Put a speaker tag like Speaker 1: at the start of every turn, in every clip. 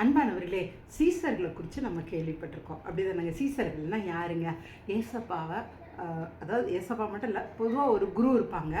Speaker 1: அன்பானவர்களே சீசர்களை குறித்து நம்ம கேள்விப்பட்டிருக்கோம். அப்படி தானேங்க சீசர்கள்னால் யாருங்க? ஏசப்பாவை அதாவது ஏசப்பா மட்டும் இல்லை பொதுவாக ஒரு குரு இருப்பாங்க.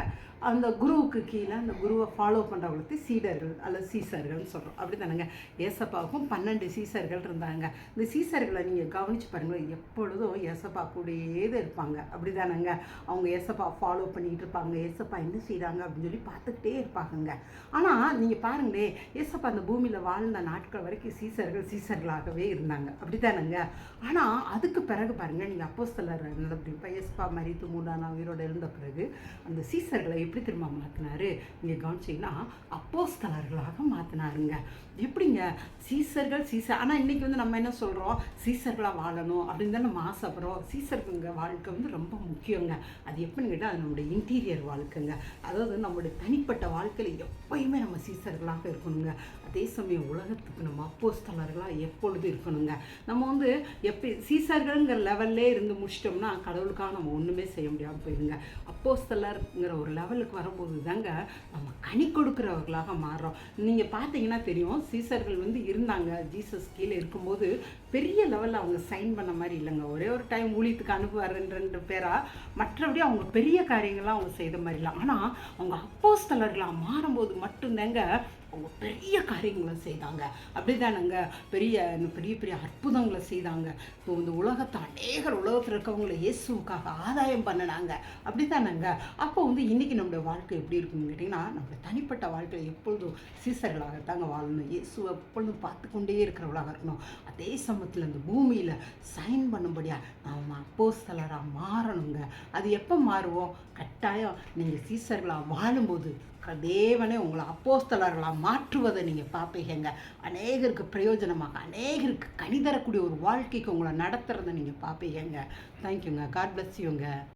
Speaker 1: அந்த குருவுக்கு கீழே அந்த குருவை ஃபாலோ பண்ணுறவங்களுக்கு சீடர்கள் அல்லது சீசர்கள்னு சொல்கிறோம் அப்படி தானேங்க ஏசப்பாவுக்கும் பன்னெண்டு சீசர்கள் இருந்தாங்க. இந்த சீசர்களை நீங்கள் கவனித்து பாருங்கள் எப்பொழுதும் ஏசப்பா கூடயே தான் இருப்பாங்க. அப்படி தானேங்க அவங்க ஏசப்பா ஃபாலோ பண்ணிக்கிட்டு இருப்பாங்க. ஏசப்பா என்ன செய்கிறாங்க அப்படின்னு சொல்லி பார்த்துக்கிட்டே இருப்பாங்கங்க. ஆனால் நீங்கள் பாருங்களே ஏசப்பா அந்த பூமியில் வாழ்ந்த நாட்கள் வரைக்கும் சீசர்கள் சீசர்களாகவே இருந்தாங்க. அப்படி தானேங்க ஆனால் அதுக்கு பிறகு பாருங்கள் நீங்கள் அப்போஸ்தலர் நடப்பா ஏசப்பா மரித்து மூணாம் உயிரோடு இருந்த பிறகு அந்த சீசர்களை எப்படி திரும்ப மாற்றினாரு நீங்கள் கவனிச்சிங்கன்னா அப்போஸ்தலர்களாக மாற்றினாருங்க எப்படிங்க? சீசர்கள் சீசர் ஆனால் இன்றைக்கி வந்து நம்ம என்ன சொல்கிறோம் சீசர்களாக வாழணும் அப்படின்னு தான் நம்ம ஆசைப்படுறோம். சீசர்களுங்க வாழ்க்கை வந்து ரொம்ப முக்கியங்க. அது எப்படின்னு கேட்டால் அது நம்முடைய இன்டீரியர் வாழ்க்கைங்க. அதாவது நம்மளுடைய தனிப்பட்ட வாழ்க்கையில் எப்பயுமே நம்ம சீசர்களாக இருக்கணுங்க. அதே சமயம் உலகத்துக்கு நம்ம அப்போஸ்தலர்களாக எப்பொழுதும் இருக்கணுங்க. நம்ம வந்து எப்படி சீசர்கள்ங்கிற லெவல்லே இருந்து முடிச்சிட்டோம்னா கடவுளுக்காக நம்ம ஒன்றுமே செய்ய முடியாமல் போயிருங்க. அப்போஸ்தலர்ங்கிற ஒரு லெவலுக்கு வரும்போது தாங்க நம்ம கனி கொடுக்குறவர்களாக மாறுறோம். நீங்கள் பார்த்தீங்கன்னா தெரியும் சீசர்கள் வந்து இருந்தாங்க. ஜீசஸ் கீழே இருக்கும்போது பெரிய லெவலில் அவங்க சைன் பண்ண மாதிரி இல்லைங்க. ஒரே ஒரு டைம் ஊழியத்துக்கு அனுப்புவார் பேராக மற்றபடி அவங்க பெரிய காரியங்கள்லாம் அவங்க செய்த மாதிரி இல்லை ஆனால் அவங்க அப்போஸ்தலர்களாக மாறும்போது மட்டும்தாங்க அவங்க பெரிய காரியங்களை செய்தாங்க. அப்படிதானங்க. பெரிய பெரிய பெரிய அற்புதங்களை செய்தாங்க. இப்போ இந்த உலகத்தை அநேகர் உலகத்தில் இருக்கவங்கள இயேசுவுக்காக ஆதாயம் பண்ணினாங்க. அப்படிதானங்க. அப்போ வந்து இன்றைக்கி நம்மளுடைய வாழ்க்கை எப்படி இருக்குன்னு கேட்டிங்கன்னா நம்மளுடைய தனிப்பட்ட வாழ்க்கையில் எப்பொழுதும் சீசர்களாகத்தாங்க வாழணும். இயேசுவை எப்பொழுதும் பார்த்து கொண்டே இருக்கிறவளாக இருக்கணும். அதே சமயத்தில் இந்த பூமியில் சைன் பண்ணும்படியாக நாம் அப்போஸ்தலராக மாறணும். அது எப்போ மாறுவோம் கட்டாயம் நீங்கள் சீசர்களாக வாழும்போது தேவனே உங்களை அப்போஸ்தலர்களாக மாற்றுவதை நீங்கள் பார்ப்பீங்க அநேகருக்கு பிரயோஜனமாக அநேகருக்கு கனி தரக்கூடிய ஒரு வாழ்க்கைக்கு உங்களை நடத்துகிறத நீங்கள் பார்ப்பீங்க தேங்க்யூங்க காட் பிளஸ் யூங்க